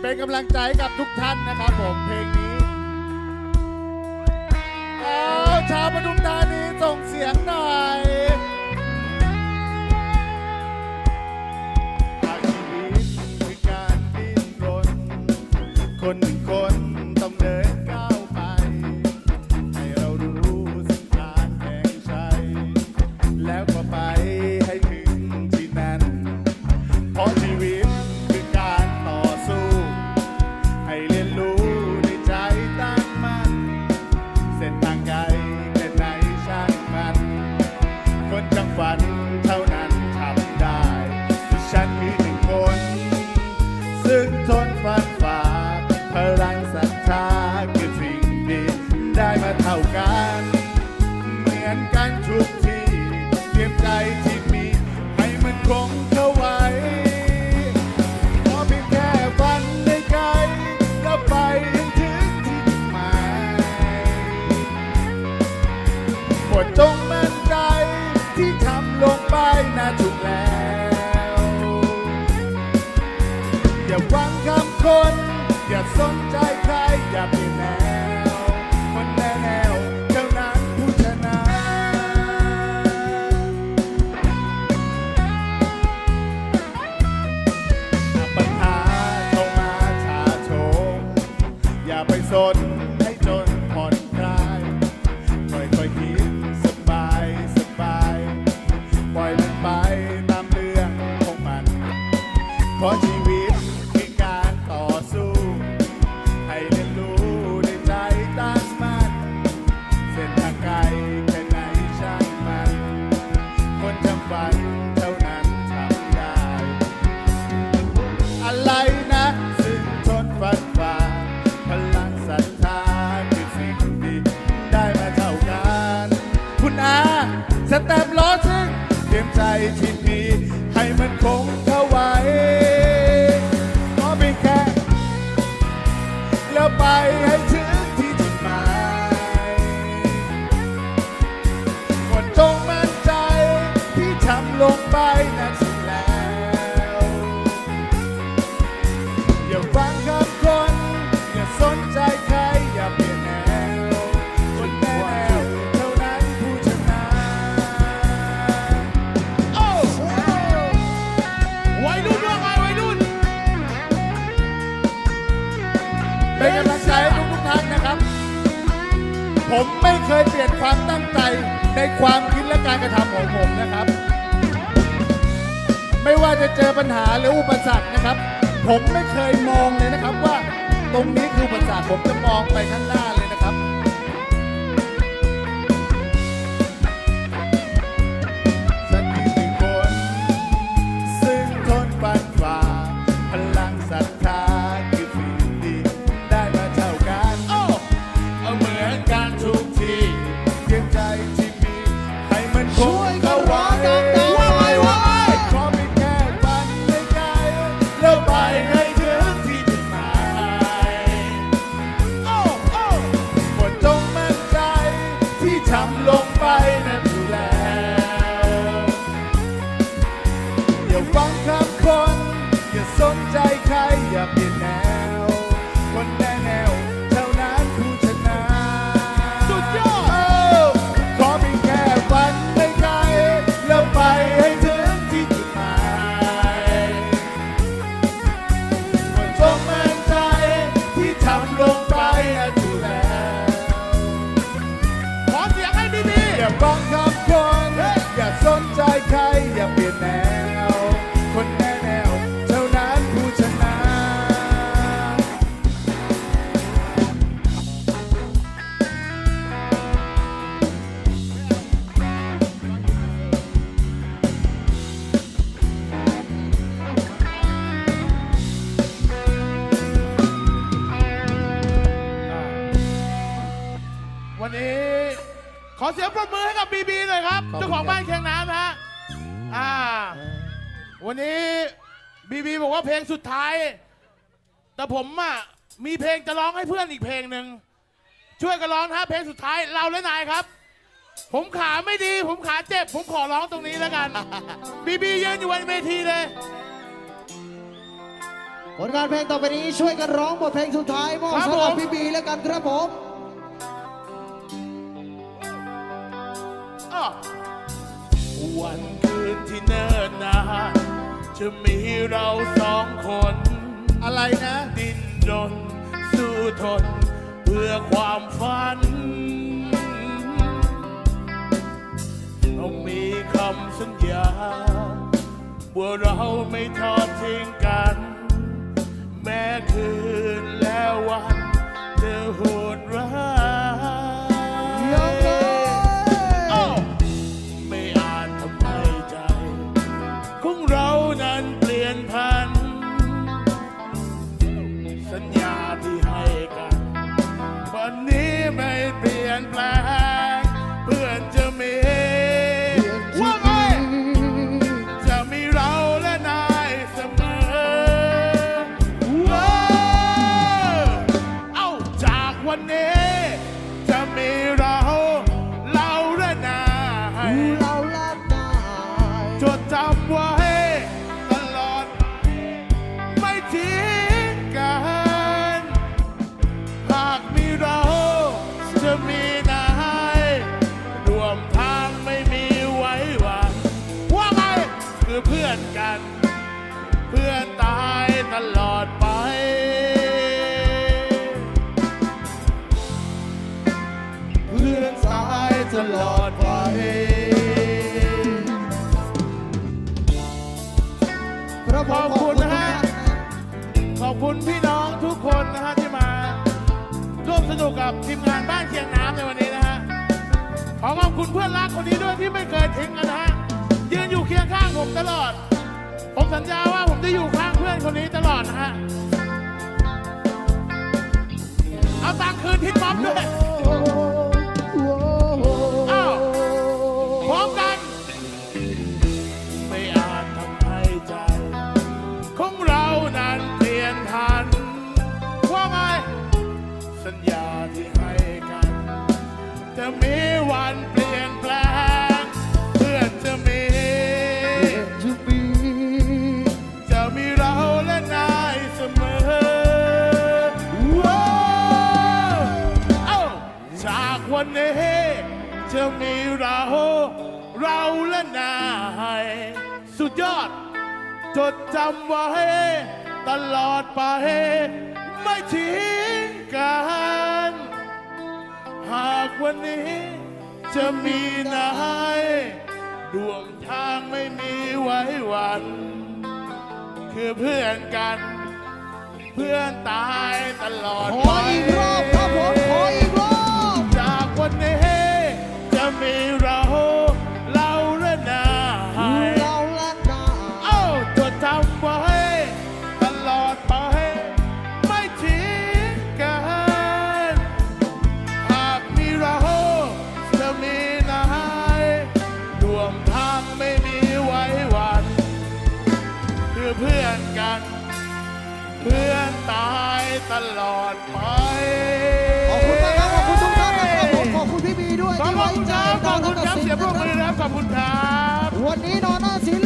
เป็นกำลังใจกับทุกท่านนะครับผมเพลงนี้เอาชาวปทุมธานีส่งเสียงหน่อย 再见 เป็นกำลังใจทุกทุกท่านนะครับ ผมไม่เคยเปลี่ยนความตั้งใจในความคิดและการกระทำของผมนะครับ ไม่ว่าจะเจอปัญหาหรืออุปสรรคนะครับ ผมไม่เคยมองเลยนะครับว่าตรงนี้คืออุปสรรคผมจะมองไปข้างหน้า Here, Bongo ยครับ เจ้าของบ้านเคียงน้ำฮะอ่า วันนี้บีบีบอกว่าเพลงสุดท้าย แต่ผมอะมีเพลงจะร้องให้เพื่อนอีกเพลงหนึ่งช่วยกันร้องฮะเพลงสุดท้ายเราและนายครับ ผมขาไม่ดี ผมขาเจ็บ ผมขอร้องตรงนี้แล้วกันบีบียืนอยู่บนเวทีเลย ผลงานเพลงต่อไปนี้ช่วยกันร้องบทเพลงสุดท้ายมอบสำหรับม พี่บีแล้วกันครับผม วันคืนที่เนิ่นนานจะมีเราสองคน อะไรนะ ดิ้นรนสู้ทน เพื่อความฝันเรามีคำสัญญาว่าเราไม่ทอดทิ้งกัน สัญญาที่ให้กัน วันนี้ไม่เปลี่ยนแปลง เพื่อนจะมีว่าไงจะมีเราและนายเสมอเออเอ้าจากวันนี้ ตลอดไปครับผมขอบคุณนะฮะ ขอบคุณพี่น้องทุกคนนะฮะที่มา ร่วมสนุกกับทีมงานบ้านเชียงน้ำในวันนี้นะฮะ ขอขอบคุณเพื่อนรักคนนี้ด้วยที่ไม่เคยทิ้งกันนะฮะ ยืนอยู่เคียงข้างผมตลอด ผมสัญญาว่าผมจะอยู่ข้างเพื่อนคนนี้ตลอดนะฮะ เอาตังค์คืนทิศป๊อปด้วย ยอด จดจำไว้ตลอดไป ไม่ทิ้งกัน หากวันนี้จะมีนายดวงทางไม่มีไว้วัน คือเพื่อนกัน เพื่อนตายตลอดขไป ออีกรอบ ตลอดไป ขอบคุณมากครับขอบคุณทุกท่านนะครับขอบคุณพี่บีด้วยขอบคุณใจครับขอบคุณครับเสียบปรบมือนะครับขอบคุณครับ วันนี้นอนหน้าสีล